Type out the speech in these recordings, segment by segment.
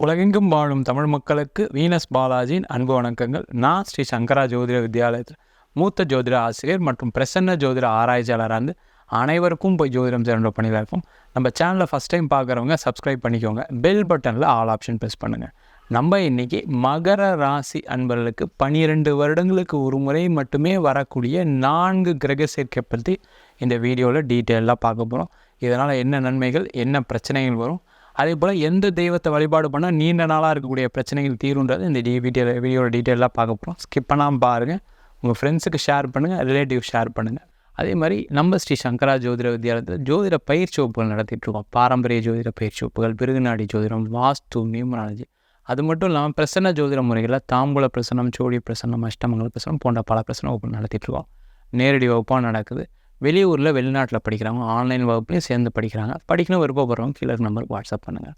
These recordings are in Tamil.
உலகெங்கும் வாழும் தமிழ் மக்களுக்கு வீனஸ் பாலாஜியின் அன்பு வணக்கங்கள். நான் ஸ்ரீ சங்கரா ஜோதிட வித்யாலயத்தில் மூத்த ஜோதிட ஆசிரியர் மற்றும் பிரசன்ன ஜோதிட ஆராய்ச்சியாளராக இருந்து அனைவருக்கும் போய் ஜோதிடம் சேர்ந்த பணியில் இருக்கும். நம்ம சேனலை ஃபஸ்ட் டைம் பார்க்குறவங்க சப்ஸ்கிரைப் பண்ணிக்கோங்க. பெல் பட்டனில் ஆல் ஆப்ஷன் ப்ரெஸ் பண்ணுங்கள் நம்ம இன்றைக்கி மகர ராசி அன்பர்களுக்கு பனிரெண்டு வருடங்களுக்கு ஒரு முறை மட்டுமே வரக்கூடிய நான்கு கிரக சேர்க்கை பற்றி இந்த வீடியோவில் டீட்டெயிலாக பார்க்க போகிறோம் இதனால் என்ன நன்மைகள் என்ன பிரச்சனைகள் வரும் அதே போல் எந்த தெய்வத்தை வழிபாடு பண்ணால் நீண்ட நாளாக இருக்கக்கூடிய பிரச்சனைகள் தீருன்றது இந்த டி வீடியோ வீடியோட டீட்டெயிலாக பார்க்க போகிறோம் ஸ்கிப் பண்ணாமல் பாருங்கள் உங்கள் ஃப்ரெண்ட்ஸுக்கு ஷேர் பண்ணுங்கள் ரிலேட்டிவ் ஷேர் பண்ணுங்கள் அதே மாதிரி நம்ம ஸ்ரீ சங்கரா ஜோதிட வித்யாலயத்தில் ஜோதிட பயிற்சி வகுப்புகள் நடத்திட்டுருக்கோம் பாரம்பரிய ஜோதிட பயிற்சி வகுப்புகள் பிருகுநாடி ஜோதிடம் வாஸ்து நியூமராலஜி. அது மட்டும் இல்லாமல் பிரசன்ன ஜோதிட முறைகளில் தாம்பூல பிரசனம் சோழி பிரசனம் அஷ்டமங்கல பிரசனம் போன்ற பல பிரசன வகுப்பு நடத்திட்டுருக்கோம் நேரடி வகுப்பாக நடக்குது. வெளியூரில் வெளிநாட்டில் படிக்கிறவங்க ஆன்லைன் வகுப்புலையும் சேர்ந்து படிக்கிறாங்க. படிக்கணும் விருப்பப்படுறவங்க கீழே நம்பருக்கு வாட்ஸ்அப் பண்ணுங்கள்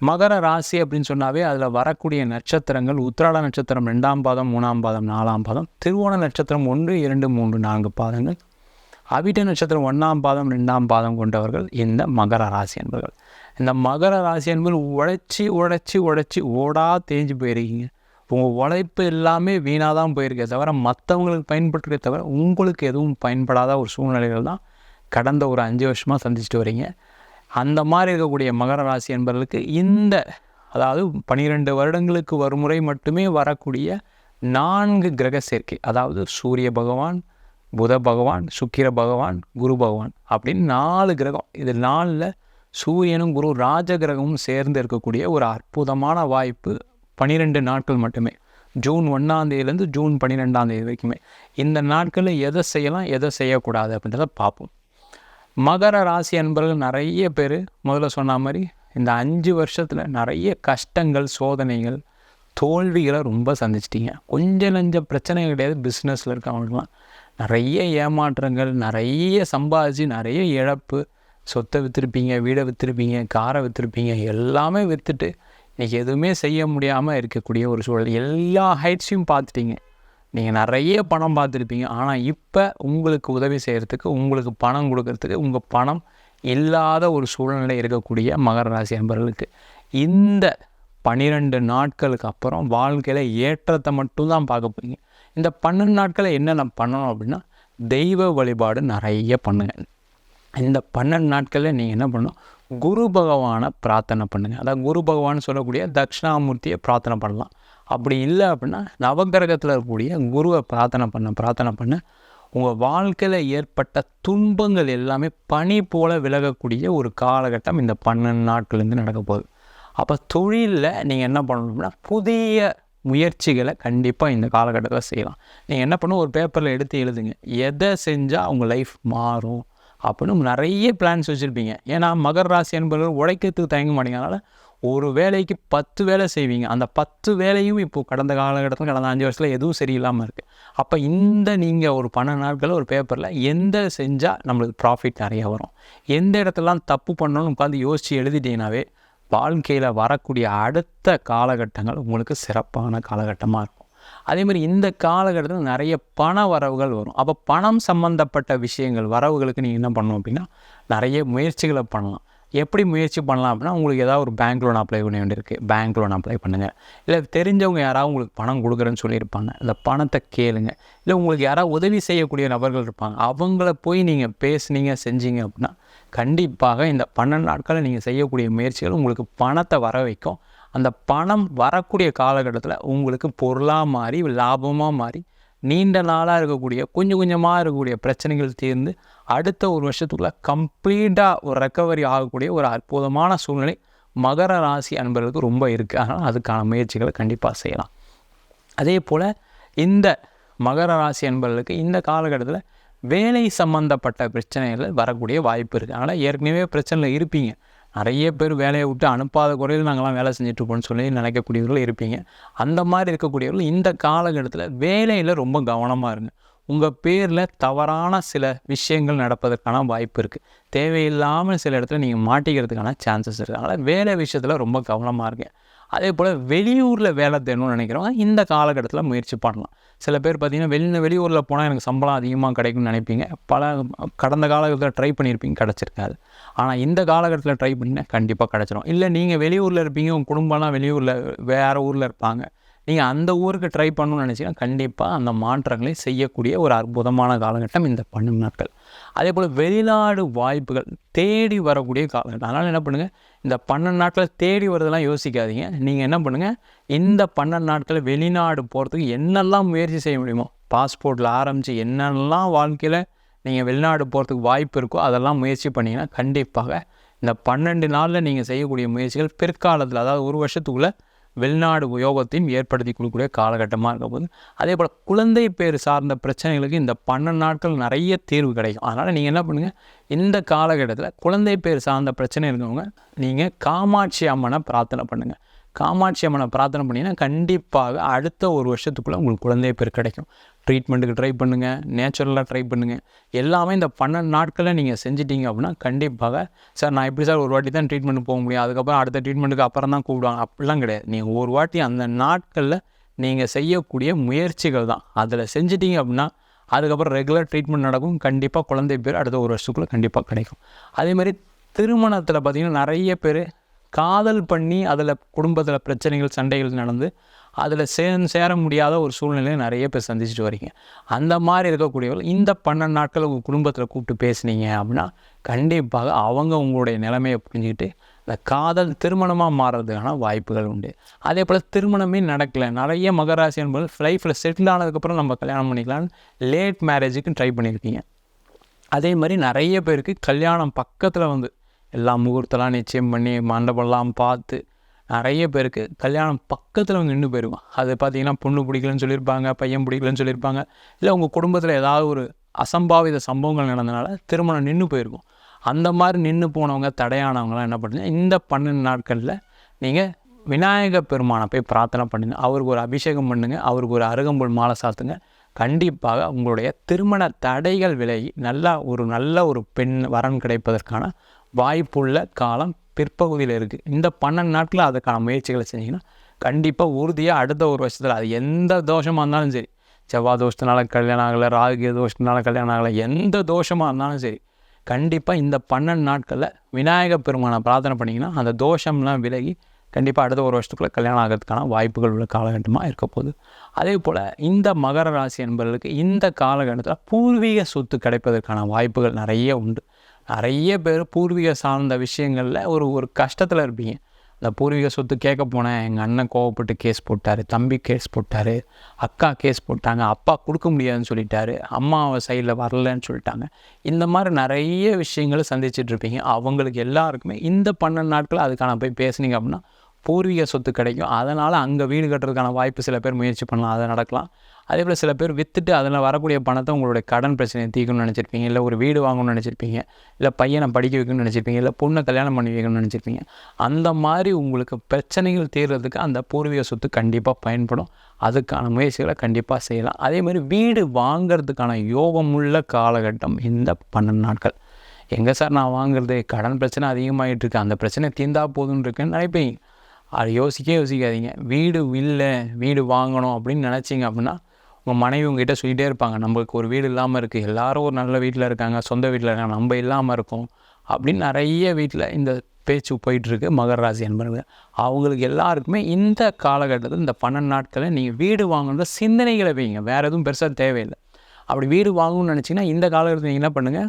மகர ராசி அப்படின்னு சொன்னாவே அதில் வரக்கூடிய நட்சத்திரங்கள் உத்திராட நட்சத்திரம் ரெண்டாம் பாதம் மூணாம் பாதம் நாலாம் பாதம் திருவோண நட்சத்திரம் ஒன்று இரண்டு மூன்று நான்கு பாதங்கள் அவிட்ட நட்சத்திரம் ஒன்றாம் பாதம் ரெண்டாம் பாதம் கொண்டவர்கள் இந்த மகர ராசி என்பவர்கள் இந்த மகர ராசி என்பது உழைச்சி உழைச்சி உழைச்சி ஓடா தேஞ்சு போயிருக்கீங்க. உங்கள் உழைப்பு எல்லாமே வீணாக தான் போயிருக்கே தவிர மற்றவங்களுக்கு பயன்பட்டுருக்கே தவிர உங்களுக்கு எதுவும் பயன்படாத ஒரு சூழ்நிலைகள் தான் கடந்த ஒரு அஞ்சு வருஷமாக சந்திச்சுட்டு வரீங்க. அந்த மாதிரி இருக்கக்கூடிய மகர ராசி என்பவர்களுக்கு இந்த அதாவது பனிரெண்டு வருடங்களுக்கு ஒரு முறை மட்டுமே வரக்கூடிய நான்கு கிரக சேர்க்கை அதாவது சூரிய பகவான் புத பகவான் சுக்கிர பகவான் குரு பகவான் அப்படின்னு நாலு கிரகம். இது நாலில் சூரியனும் குரு ராஜ கிரகமும் சேர்ந்து இருக்கக்கூடிய ஒரு அற்புதமான வாய்ப்பு பன்னிரெண்டு நாட்கள் மட்டுமே. ஜூன் ஒன்றாந்தேதியிலேருந்து ஜூன் பன்னிரெண்டாம் தேதி வரைக்குமே. இந்த நாட்களில் எதை செய்யலாம் எதை செய்யக்கூடாது அப்படின்றத பார்ப்போம். மகர ராசி அன்பர்கள் நிறைய பேர் முதல்ல சொன்ன மாதிரி இந்த அஞ்சு வருஷத்தில் நிறைய கஷ்டங்கள் சோதனைகள் தோல்விகளை ரொம்ப சந்திச்சிட்டிங்க. கொஞ்சம் நஞ்ச பிரச்சனை கிடையாது பிஸ்னஸில் இருக்கவங்களுக்குலாம் நிறைய ஏமாற்றங்கள் நிறைய சம்பாதிச்சு நிறைய இழப்பு. சொத்தை விற்றுருப்பீங்க வீடை விற்றுருப்பீங்க காரை விற்றுருப்பீங்க எல்லாமே விற்றுட்டு இன்றைக்கி எதுவுமே செய்ய முடியாமல் இருக்கக்கூடிய ஒரு சூழல். எல்லா ஹைட்ஸையும் பார்த்துட்டீங்க. நீங்கள் நிறைய பணம் பார்த்துருப்பீங்க. ஆனால் இப்போ உங்களுக்கு உதவி செய்கிறதுக்கு உங்களுக்கு பணம் கொடுக்கறதுக்கு உங்கள் பணம் இல்லாத ஒரு சூழ்நிலை இருக்கக்கூடிய மகர ராசி அன்பர்களுக்கு இந்த பன்னிரெண்டு நாட்களுக்கு அப்புறம் வாழ்க்கையில் ஏற்றத்தை மட்டும்தான் பார்க்க போகிறீங்க இந்த பன்னெண்டு நாட்களை என்னென்ன பண்ணணும் அப்படின்னா தெய்வ வழிபாடு நிறைய பண்ணுங்கள் இந்த பன்னெண்டு நாட்களில் நீங்கள் என்ன பண்ணணும்? குரு பகவானை பிரார்த்தனை பண்ணுங்கள் அதாவது குரு பகவான் சொல்லக்கூடிய தட்சிணாமூர்த்தியை பிரார்த்தனை பண்ணலாம். அப்படி இல்லை அப்படின்னா நவகிரகத்தில் இருக்கக்கூடிய குருவை பிரார்த்தனை பண்ண பிரார்த்தனை பண்ண. உங்கள் வாழ்க்கையில் ஏற்பட்ட துன்பங்கள் எல்லாமே பனி போல் விலகக்கூடிய ஒரு காலகட்டம் இந்த பன்னெண்டு நாட்கள்லேருந்து நடக்க போகுது. அப்போ தொழிலில் நீங்கள் என்ன பண்ணணும்னா புதிய முயற்சிகளை கண்டிப்பாக இந்த காலகட்டத்தில் செய்யலாம். நீங்கள் என்ன பண்ணணும் ஒரு பேப்பரில் எடுத்து எழுதுங்க. எதை செஞ்சால் உங்கள் லைஃப் மாறும்? அப்படின்னு நிறைய பிளான்ஸ் வச்சுருப்பீங்க. ஏன்னா மகர ராசி என்பவர்கள் உழைக்கிறதுக்கு தயங்க மாட்டீங்க அதனால் ஒரு வேலைக்கு பத்து வேலை செய்வீங்க. அந்த பத்து வேலையும் இப்போது கடந்த காலகட்டத்தில் கடந்த அஞ்சு வருஷத்தில் எதுவும் சரியில்லாமல் இருக்குது அப்போ இந்த நீங்கள் ஒரு பன்னெண்டு நாட்களில் ஒரு பேப்பரில் எந்த செஞ்சால் நம்மளுக்கு ப்ராஃபிட் நிறையா வரும். எந்த இடத்துலலாம் தப்பு பண்ணணும்னு உட்காந்து யோசித்து எழுதிட்டீங்கனாவே வாழ்க்கையில் வரக்கூடிய அடுத்த காலகட்டங்கள் உங்களுக்கு சிறப்பான காலகட்டமாக இருக்கும். அதே மாதிரி இந்த காலகட்டத்தில் நிறைய பண வரவுகள் வரும். அப்போ பணம் சம்மந்தப்பட்ட விஷயங்கள் வரவுகளுக்கு நீங்கள் என்ன பண்ணணும் அப்படின்னா நிறைய முயற்சிகளை பண்ணலாம். எப்படி முயற்சி பண்ணலாம் அப்படின்னா உங்களுக்கு ஏதாவது ஒரு பேங்க் லோன் அப்ளை பண்ண வேண்டியிருக்கு. பேங்க் லோன் அப்ளை பண்ணுங்கள் இல்லை தெரிஞ்சவங்க யாராவது உங்களுக்கு பணம் கொடுக்குறேன்னு சொல்லியிருப்பாங்க. இந்த பணத்தை கேளுங்க. இல்லை உங்களுக்கு யாராவது உதவி செய்யக்கூடிய நபர்கள் இருப்பாங்க. அவங்கள போய் நீங்கள் பேசுனீங்க செஞ்சீங்க அப்படின்னா கண்டிப்பாக இந்த பன்னெண்டு நாட்களில் நீங்கள் செய்யக்கூடிய முயற்சிகள் உங்களுக்கு பணத்தை வர வைக்கும். அந்த பணம் வரக்கூடிய காலகட்டத்தில் உங்களுக்கு பொருளாக மாறி லாபமாக மாறி நீண்ட நாளாக இருக்கக்கூடிய கொஞ்சம் கொஞ்சமாக இருக்கக்கூடிய பிரச்சனைகள் தீர்ந்து அடுத்த ஒரு வருஷத்துக்குள்ளே கம்ப்ளீட்டாக ஒரு ரெக்கவரி ஆகக்கூடிய ஒரு அற்புதமான சூழ்நிலை மகர ராசி அன்பர்களுக்கு ரொம்ப இருக்குது அதனால் அதுக்கான முயற்சிகளை கண்டிப்பாக செய்யலாம். அதே போல் இந்த மகர ராசி அன்பர்களுக்கு இந்த காலகட்டத்தில் வேலை சம்மந்தப்பட்ட பிரச்சனைகள் வரக்கூடிய வாய்ப்பு இருக்குது அதனால் ஏற்கனவே பிரச்சனையில் இருப்பீங்க. நிறைய பேர் வேலையை விட்டு அனுப்பாத குறையில் நாங்களாம் வேலை செஞ்சிட்ருப்போம்னு சொல்லி நினைக்கக்கூடியவர்கள் இருப்பீங்க. அந்த மாதிரி இருக்கக்கூடியவர்கள் இந்த காலகட்டத்தில் வேலையில் ரொம்ப கவனமாக இருங்க. உங்கள் பேரில் தவறான சில விஷயங்கள் நடப்பதற்கான வாய்ப்பு இருக்குது தேவையில்லாமல் சில இடத்துல நீங்கள் மாட்டிக்கிறதுக்கான சான்சஸ் இருக்குது அதனால் வேலை விஷயத்தில் ரொம்ப கவனமாக இருக்கேன் அதே போல் வெளியூரில் வேலை தேடணும்னு நினைக்கிறவங்க இந்த காலகட்டத்தில் முயற்சி பண்ணலாம். சில பேர் பார்த்திங்கன்னா வெளி வெளியூரில் போனால் எனக்கு சம்பளம் அதிகமாக கிடைக்கும்னு நினைப்பீங்க. பல கடந்த காலகட்டத்தில் ட்ரை பண்ணியிருப்பீங்க கிடச்சிருக்காது. ஆனால் இந்த காலகட்டத்தில் ட்ரை பண்ணினா கண்டிப்பாக கிடச்சிரும். இல்லை நீங்கள் வெளியூரில் இருப்பீங்க உங்கள் குடும்பம்லாம் வெளியூரில் வேறு ஊரில் இருப்பாங்க. நீங்கள் அந்த ஊருக்கு ட்ரை பண்ணணும்னு நினச்சிங்கன்னா கண்டிப்பாக அந்த மாற்றங்களை செய்யக்கூடிய ஒரு அற்புதமான காலகட்டம் இந்த பன்னெண்டு நாட்கள். அதே போல் வெளிநாடு வாய்ப்புகள் தேடி வரக்கூடிய காலகட்டம். அதனால் என்ன பண்ணுங்கள் இந்த பன்னெண்டு நாட்களை தேடி வரதெல்லாம் யோசிக்காதீங்க. நீங்கள் என்ன பண்ணுங்கள் இந்த பன்னெண்டு நாட்களில் வெளிநாடு போகிறதுக்கு என்னெல்லாம் முயற்சி செய்ய முடியுமோ பாஸ்போர்ட்டில் ஆரம்பித்து என்னெல்லாம் வாழ்க்கையில் நீங்கள் வெளிநாடு போகிறதுக்கு வாய்ப்பு இருக்கோ அதெல்லாம் முயற்சி பண்ணிங்கன்னா கண்டிப்பாக இந்த பன்னெண்டு நாளில் நீங்கள் செய்யக்கூடிய முயற்சிகள் பிற்காலத்தில் அதாவது ஒரு வருஷத்துக்குள்ளே வெளிநாடு உபயோகத்தையும் ஏற்படுத்தி கொடுக்கக்கூடிய காலகட்டமாக இருக்க போது அதே போல் குழந்தை பேர் சார்ந்த பிரச்சனைகளுக்கு இந்த பன்னெண்டு நாட்கள் நிறைய தீர்வு கிடைக்கும். அதனால் நீங்கள் என்ன பண்ணுங்கள் இந்த காலகட்டத்தில் குழந்தை பேர் சார்ந்த பிரச்சனை இருக்கவங்க நீங்கள் காமாட்சி அம்மனை பிரார்த்தனை பண்ணுங்கள் காமாட்சி அம்மனை பிரார்த்தனை பண்ணிங்கன்னா கண்டிப்பாக அடுத்த ஒரு வருஷத்துக்குள்ளே உங்களுக்கு குழந்தைய பேர் கிடைக்கும். ட்ரீட்மெண்ட்டுக்கு ட்ரை பண்ணுங்கள் நேச்சுரலாக ட்ரை பண்ணுங்கள் எல்லாமே இந்த பன்னெண்டு நாட்களில் நீங்கள் செஞ்சிட்டிங்க அப்படின்னா கண்டிப்பாக சார் நான் எப்படி சார் ஒரு வாட்டி தான் ட்ரீட்மெண்ட் போக முடியும்? அதுக்கப்புறம் அடுத்த ட்ரீட்மெண்ட்டுக்கு அப்புறம் தான் கூப்பிடுவாங்க. அப்படிலாம் கிடையாது. நீங்கள் ஒரு வாட்டி அந்த நாட்களில் நீங்கள் செய்யக்கூடிய முயற்சிகள் தான். அதில் செஞ்சிட்டிங்க அப்படின்னா அதுக்கப்புறம் ரெகுலர் ட்ரீட்மெண்ட் நடக்கும். கண்டிப்பாக குழந்தை பேர் அடுத்த ஒரு வருஷத்துக்குள்ளே கண்டிப்பாக கிடைக்கும். அதே மாதிரி திருமணத்தில் பார்த்திங்கன்னா நிறைய பேர் காதல் பண்ணி அதில் குடும்பத்தில் பிரச்சனைகள் சண்டைகள் நடந்து அதில் சே சேர முடியாத ஒரு சூழ்நிலையை நிறைய பேர் சந்திச்சுட்டு வரீங்க. அந்த மாதிரி இருக்கக்கூடியவர்கள் இந்த பன்னெண்டு நாட்கள் உங்கள் குடும்பத்தில் கூப்பிட்டு பேசுனீங்க அப்படின்னா கண்டிப்பாக அவங்க உங்களுடைய நிலைமையை புரிஞ்சுக்கிட்டு இந்த காதல் திருமணமாக மாறுறதுக்கான வாய்ப்புகள் உண்டு. அதே போல் திருமணமே நடக்கலை. நிறைய மகராசி என்பது லைஃப்பில் செட்டில் ஆனதுக்கப்புறம் நம்ம கல்யாணம் பண்ணிக்கலாம்னு லேட் மேரேஜுக்கு ட்ரை பண்ணியிருக்கீங்க. அதே மாதிரி நிறைய பேருக்கு கல்யாணம் பக்கத்தில் வந்து எல்லா முகூர்த்தெல்லாம் நிச்சயம் பண்ணி மண்டபம்லாம் பார்த்து நிறைய பேருக்கு கல்யாணம் பக்கத்தில் அவங்க நின்று போயிடுவான் அது பார்த்தீங்கன்னா பொண்ணு பிடிக்கலன்னு சொல்லியிருப்பாங்க பையன் பிடிக்கலன்னு சொல்லியிருப்பாங்க. இல்லை உங்கள் குடும்பத்தில் ஏதாவது ஒரு அசம்பாவித சம்பவங்கள் நடந்தனால திருமணம் நின்று போயிருக்கும். அந்த மாதிரி நின்று போனவங்க தடையானவங்களாம் என்ன பண்ணுங்க இந்த பன்னெண்டு நாட்களில் நீங்கள் விநாயக பெருமானை போய் பிரார்த்தனை பண்ணுங்க. அவருக்கு ஒரு அபிஷேகம் பண்ணுங்க அவருக்கு ஒரு அருகம்புல் மாலை சாத்துங்க. கண்டிப்பாக உங்களுடைய திருமண தடைகள் விலகி நல்லா ஒரு நல்ல ஒரு பெண் வரன் கிடைப்பதற்கான வாய்ப்புள்ள காலம் பிற்பகுதியில் இருக்குது இந்த பன்னெண்டு நாட்களில் அதுக்கான முயற்சிகளை செஞ்சிங்கன்னா கண்டிப்பாக உறுதியாக அடுத்த ஒரு வருஷத்தில் அது எந்த தோஷமாக இருந்தாலும் சரி. செவ்வாய் தோஷத்தினால கல்யாணம் ஆகலை ராகு தோஷத்தினால கல்யாணம் ஆகலை எந்த தோஷமாக இருந்தாலும் சரி கண்டிப்பாக இந்த பன்னெண்டு நாட்களில் விநாயக பெருமானை பிரார்த்தனை பண்ணிங்கன்னா அந்த தோஷம்லாம் விலகி கண்டிப்பாக அடுத்த ஒரு வருஷத்துக்குள்ளே கல்யாணம் ஆகிறதுக்கான வாய்ப்புகள் உள்ள காலகட்டமாக இருக்க போகுது. அதே போல் இந்த மகர ராசி என்பவர்களுக்கு இந்த காலகட்டத்தில் பூர்வீக சொத்து கிடைப்பதற்கான வாய்ப்புகள் நிறைய உண்டு. நிறைய பேர் பூர்வீக சார்ந்த விஷயங்களில் ஒரு ஒரு கஷ்டத்தில் இருப்பீங்க. அந்த பூர்வீக சொத்து கேட்க போனேன். எங்கள் அண்ணன் கோவப்பட்டு கேஸ் போட்டார். தம்பி கேஸ் போட்டார். அக்கா கேஸ் போட்டாங்க. அப்பா கொடுக்க முடியாதுன்னு சொல்லிட்டாரு. அம்மா சைடில் வரலன்னு சொல்லிட்டாங்க. இந்த மாதிரி நிறைய விஷயங்களை சந்திச்சுட்டு இருப்பீங்க. அவங்களுக்கு எல்லாருக்குமே இந்த பன்னெண்டு நாட்கள் அதுக்கான போய் பேசுனீங்க அப்படின்னா பூர்வீக சொத்து கிடைக்கும். அதனால் அங்கே வீடு கட்டுறதுக்கான வாய்ப்பு சில பேர் முயற்சி பண்ணலாம். அதை நடக்கலாம். அதே போல் சில பேர் விற்றுட்டு அதில் வரக்கூடிய பணத்தை உங்களுடைய கடன் பிரச்சனையை தீர்க்கணும்னு நினச்சிருப்பீங்க. இல்லை ஒரு வீடு வாங்கணும்னு நினச்சிருப்பீங்க. இல்லை பையனை படிக்க வைக்கணும்னு நினச்சிருப்பீங்க. இல்லை பொண்ணை கல்யாணம் பண்ணி வைக்கணும்னு நினச்சிருப்பீங்க. அந்த மாதிரி உங்களுக்கு பிரச்சனைகள் தீர்றதுக்கு அந்த பூர்வீக சொத்து கண்டிப்பாக பயன்படும். அதுக்கான முயற்சிகளை கண்டிப்பாக செய்யலாம். அதே மாதிரி வீடு வாங்கிறதுக்கான யோகமுள்ள காலகட்டம் இந்த பன்னெண்டு நாட்கள். எங்கே சார் நான் வாங்குறது? கடன் பிரச்சனை அதிகமாகிட்டு இருக்கு. அந்த பிரச்சனை தீர்ந்தா போதுன்னு இருக்குன்னு நினைப்பீங்க. அது யோசிக்கவே யோசிக்காதீங்க. வீடு இல்லை வீடு வாங்கணும் அப்படின்னு நினச்சிங்க அப்படின்னா உங்கள் மனைவி உங்ககிட்ட சொல்லிகிட்டே இருப்பாங்க நம்மளுக்கு ஒரு வீடு இல்லாமல் இருக்குது எல்லாரும் ஒரு நல்ல வீட்டில் இருக்காங்க சொந்த வீட்டில் இருக்காங்க நம்ம இல்லாமல் இருக்கோம். அப்படின்னு நிறைய வீட்டில் இந்த பேச்சு போயிட்டுருக்கு மகர ராசி என்பது அவங்களுக்கு எல்லாருக்குமே இந்த காலகட்டத்தில் இந்த பன்னெண்டு நாட்களில் நீங்கள் வீடு வாங்கணுன்ற சிந்தனைகளை வைங்க. வேறு எதுவும் பெருசாக தேவையில்லை. அப்படி வீடு வாங்கணும்னு நினச்சிங்கன்னா இந்த காலகட்டத்தில் நீங்கள் என்ன பண்ணுங்கள்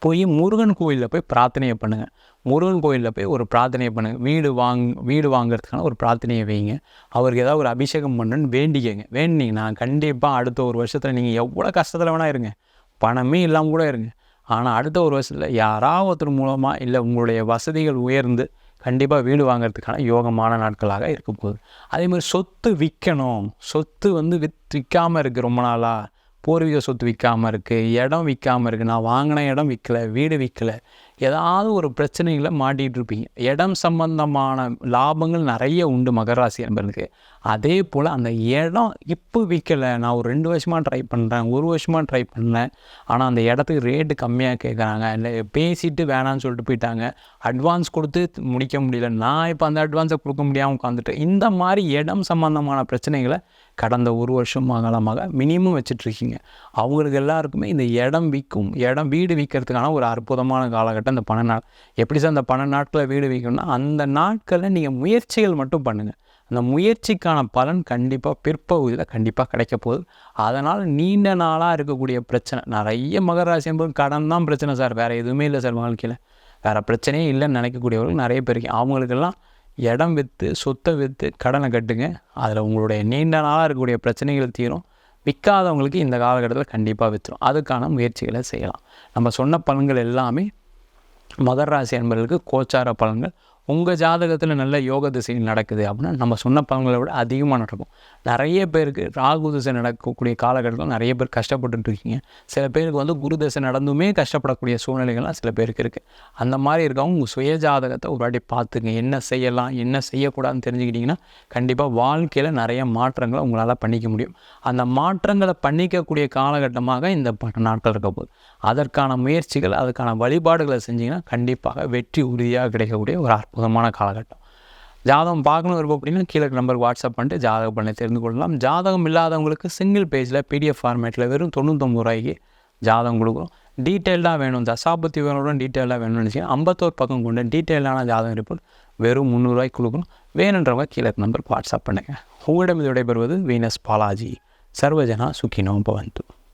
போய் முருகன் கோயிலில் போய் பிரார்த்தனையை பண்ணுங்கள் முருகன் கோயிலில் போய் ஒரு பிரார்த்தனையை பண்ணுங்கள் வீடு வாங் வீடு வாங்குறதுக்கான ஒரு பிரார்த்தனையை வைங்க. அவருக்கு ஏதாவது ஒரு அபிஷேகம் பண்ணுன்னு வேண்டிக்கங்க. வேண்டிங்கன்னா கண்டிப்பாக அடுத்த ஒரு வருஷத்தில் நீங்கள் எவ்வளோ கஷ்டத்தில் வேணால் இருங்க. பணமே இல்லாமல் கூட இருங்க. ஆனால் அடுத்த ஒரு வருஷத்தில் யாராவது ஒருத்தர் மூலமாக இல்லை உங்களுடைய வசதிகள் உயர்ந்து கண்டிப்பாக வீடு வாங்குறதுக்கான யோகமான நாட்களாக இருக்க போகுது. அதே மாதிரி சொத்து விற்கணும் சொத்து வந்து வித் விற்காமல் இருக்குது ரொம்ப நாளாக பூர்வீக சொத்து விற்காமல் இருக்குது இடம் விற்காமல் இருக்குது நான் வாங்கின இடம் விற்கல வீடு விற்கல ஏதாவது ஒரு பிரச்சனைகளை மாட்டிகிட்டு இருப்பீங்க. இடம் சம்பந்தமான லாபங்கள் நிறைய உண்டு மகராசி என்பதுக்கு அதே போல் அந்த இடம் இப்போ விற்கலை நான் ஒரு ரெண்டு வருஷமாக ட்ரை பண்ணுறேன் ஒரு வருஷமாக ட்ரை பண்ணேன் ஆனால் அந்த இடத்துக்கு ரேட்டு கம்மியாக கேட்குறாங்க இல்லை பேசிட்டு வேணான்னு சொல்லிட்டு போயிட்டாங்க. அட்வான்ஸ் கொடுத்து முடிக்க முடியல. நான் இப்போ அந்த அட்வான்ஸை கொடுக்க முடியாமல் உட்காந்துட்டு இந்த மாதிரி இடம் சம்பந்தமான பிரச்சனைகளை கடந்த ஒரு வருஷம் காலமாக மினிமம் வச்சுட்ருக்கீங்க அவங்களுக்கு எல்லாருக்குமே இந்த இடம் விற்கும் இடம் வீடு விற்கிறதுக்கான ஒரு அற்புதமான காலகட்டம் இந்த பண நாள். எப்படி சார் அந்த பண நாட்களில் வீடு விற்கணும்னா அந்த நாட்களில் நீங்கள் முயற்சிகள் மட்டும் பண்ணுங்கள் அந்த முயற்சிக்கான பலன் கண்டிப்பாக பிற்பகுதியில் கண்டிப்பாக கிடைக்க போகுது. அதனால் நீண்ட நாளாக இருக்கக்கூடிய பிரச்சனை. நிறைய மகராசி என்பது கடன் தான் பிரச்சனை சார். வேறு எதுவுமே இல்லை சார் வாழ்க்கையில். வேறு பிரச்சனையே இல்லைன்னு நினைக்கக்கூடியவர்கள் நிறைய பேருக்கு அவங்களுக்கெல்லாம் இடம் விற்று சொத்தை விற்று கடனை கட்டுங்க. அதில் உங்களுடைய நீண்ட நாளாக இருக்கக்கூடிய பிரச்சனைகள் தீரும். விற்காதவங்களுக்கு இந்த காலகட்டத்தில் கண்டிப்பாக விற்றுரும் அதுக்கான முயற்சிகளை செய்யலாம். நம்ம சொன்ன பலன்கள் எல்லாமே மகர ராசி என்பவர்களுக்கு கோச்சார பலன்கள் உங்கள் ஜாதகத்தில் நல்ல யோக திசை நடக்குது அப்படின்னா நம்ம சொன்ன பலன்களை விட அதிகமாக நடக்கும். நிறைய பேருக்கு ராகு திசை நடக்கக்கூடிய காலகட்டத்தில் நிறைய பேர் கஷ்டப்பட்டுட்டு இருக்கீங்க. சில பேருக்கு வந்து குரு திசை நடந்துமே கஷ்டப்படக்கூடிய சூழ்நிலைகள்லாம் சில பேருக்கு இருக்குது அந்த மாதிரி இருக்கவங்க உங்கள் சுய ஜாதகத்தை ஒரு வாட்டி பார்த்துங்க. என்ன செய்யலாம் என்ன செய்யக்கூடாதுன்னு தெரிஞ்சுக்கிட்டிங்கன்னா கண்டிப்பாக வாழ்க்கையில் நிறைய மாற்றங்களை உங்களால் பண்ணிக்க முடியும். அந்த மாற்றங்களை பண்ணிக்கக்கூடிய காலகட்டமாக இந்த நாட்கள் இருக்க போகுது. அதற்கான முயற்சிகள் அதுக்கான வழிபாடுகளை செஞ்சிங்கன்னா கண்டிப்பாக வெற்றி உறுதியாக கிடைக்கக்கூடிய ஒரு அற்புதமான காலகட்டம். ஜாதகம் பார்க்கணும் விருப்பம் அப்படின்னா கீழே நம்பருக்கு வாட்ஸ்அப் பண்ணிட்டு ஜாதக பண்ணி தெரிந்து கொள்ளலாம். ஜாதகம் இல்லாதவங்களுக்கு சிங்கிள் பேஜில் பிடிஎஃப் ஃபார்மேட்டில் வெறும் தொண்ணூத்தொம்பது ரூபாய்க்கு ஜாதகம் கொடுக்குறோம் டீட்டெயில்டாக வேணும். தசாபத்தி வேணுடன் டீட்டெயிலாக வேணும்னு நினச்சிங்கன்னா ஐம்பத்தோரு பக்கம் கொண்டு டீட்டெயிலான ஜாதகம் ரிப்போர்ட் வெறும் முந்நூறுரூவாய்க்கு கொடுக்கணும். வேணுன்றவங்க கீழே நம்பருக்கு வாட்ஸ்அப் பண்ணுங்கள் உங்களிடம் இது விடைபெறுவது வீனஸ் பாலாஜி. சர்வஜனா சுக்கினோ பவந்து